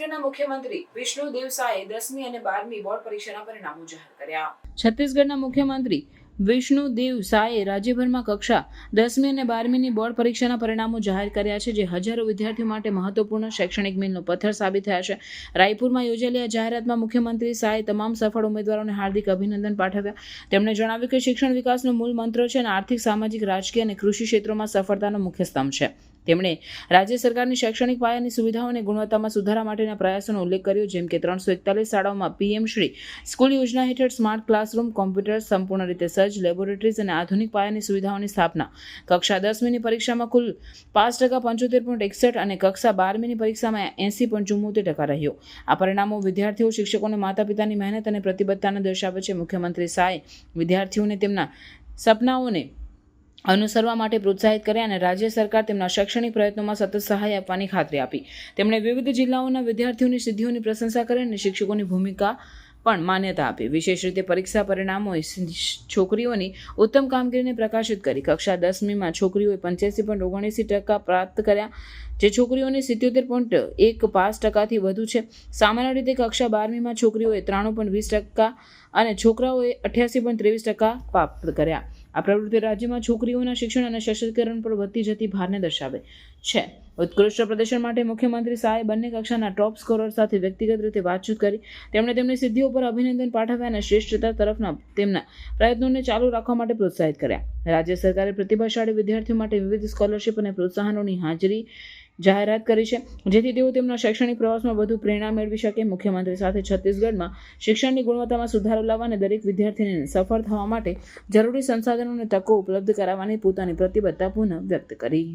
છત્તીસગઢના મુખ્યમંત્રી વિષ્ણુ દેવસાએ દસમી અને બારમી બોર્ડ પરીક્ષાના પરિણામો જાહેર કર્યા. છત્તીસગઢના મુખ્યમંત્રી વિષ્ણુ દેવ સાએ રાજ્યભરમાં કક્ષા દસમી અને બારમીની બોર્ડ પરીક્ષાના પરિણામો જાહેર કર્યા છે, જે હજારો વિદ્યાર્થીઓ માટે મહત્વપૂર્ણ શૈક્ષણિક મીલનો પથ્થર સાબિત થયા છે. રાયપુરમાં યોજાયેલી આ જાહેરાતમાં મુખ્યમંત્રી સાએ તમામ સફળ ઉમેદવારોને હાર્દિક અભિનંદન પાઠવ્યા. તેમણે જણાવ્યું કે શિક્ષણ વિકાસનો મૂળ મંત્ર છે અને આર્થિક, સામાજિક, રાજકીય અને કૃષિ ક્ષેત્રોમાં સફળતાનો મુખ્ય સ્તંભ છે. તેમણે રાજ્ય સરકારની શૈક્ષણિક પાયાની સુવિધાઓ અને ગુણવત્તામાં સુધારા માટેના પ્રયાસોનો ઉલ્લેખ કર્યો, જેમ કે ત્રણસો એકતાલીસ શાળાઓમાં પીએમ શ્રી સ્કૂલ યોજના હેઠળ સ્માર્ટ ક્લાસરૂમ, કોમ્પ્યુટર સંપૂર્ણ રીતે સજ્જ, લેબોરેટરીઝ અને આધુનિક પાયાની સુવિધાઓની સ્થાપના. કક્ષા દસમીની પરીક્ષામાં કુલ પાંચ ટકા પંચોતેર પોઈન્ટ એકસઠ અને કક્ષા બારમીની પરીક્ષામાં એંસી પોઈન્ટ ચુમ્મોતેર ટકા રહ્યો. આ પરિણામો વિદ્યાર્થીઓ, શિક્ષકોને માતા પિતાની મહેનત અને પ્રતિબદ્ધતાને દર્શાવે છે. મુખ્યમંત્રી સાએ વિદ્યાર્થીઓને તેમના સપનાઓને અનુસરવા માટે પ્રોત્સાહિત કર્યા અને રાજ્ય સરકાર તેમના શૈક્ષણિક પ્રયત્નોમાં સતત સહાય આપવાની ખાતરી આપી. તેમણે વિવિધ જિલ્લાઓના વિદ્યાર્થીઓની સિદ્ધિઓની પ્રશંસા કરી અને શિક્ષકોની ભૂમિકા પણ માન્યતા આપી. વિશેષ રીતે પરીક્ષા પરિણામોએ છોકરીઓની ઉત્તમ કામગીરીને પ્રકાશિત કરી. કક્ષા દસમીમાં છોકરીઓએ પંચ્યાસી પોઈન્ટ ઓગણએંસી ટકા પ્રાપ્ત કર્યા, જે છોકરીઓની સિત્યોતેર પોઈન્ટ એક પાસ ટકાથી વધુ છે. સામાન્ય રીતે કક્ષા બારમીમાં છોકરીઓએ ત્રાણું પોઈન્ટ વીસ ટકા અને છોકરાઓએ અઠ્યાસી પોઈન્ટ ત્રેવીસ ટકા પ્રાપ્ત કર્યા. આ પ્રવૃત્તિ રાજ્યમાં છોકરીઓના શિક્ષણ અને સશક્તિકરણ પર વધતી જતી ભારને દર્શાવે છે. ઉત્કૃષ્ટ પ્રદર્શન માટે મુખ્યમંત્રી શાહે બંને કક્ષાના ટોપ સ્કોરર સાથે વ્યક્તિગત રીતે વાતચીત કરી. તેમણે તેમની સિદ્ધિઓ પર અભિનંદન પાઠવ્યા અને શ્રેષ્ઠતા તરફના તેમના પ્રયત્નોને ચાલુ રાખવા માટે પ્રોત્સાહિત કર્યા. રાજ્ય સરકારે પ્રતિભાશાળી વિદ્યાર્થીઓ માટે વિવિધ સ્કોલરશિપ અને પ્રોત્સાહનોની હાજરી જાહેરાત કરી છે, જેથી તેઓ તેમના શૈક્ષણિક પ્રવાસમાં વધુ પ્રેરણા મેળવી શકે. મુખ્યમંત્રી સાથે છત્તીસગઢમાં શિક્ષણની ગુણવત્તામાં સુધારો લાવવા અને દરેક વિદ્યાર્થીને સફળ થવા માટે જરૂરી સંસાધનો અને તકો ઉપલબ્ધ કરાવવાની પોતાની પ્રતિબદ્ધતા પુનઃ વ્યક્ત કરી.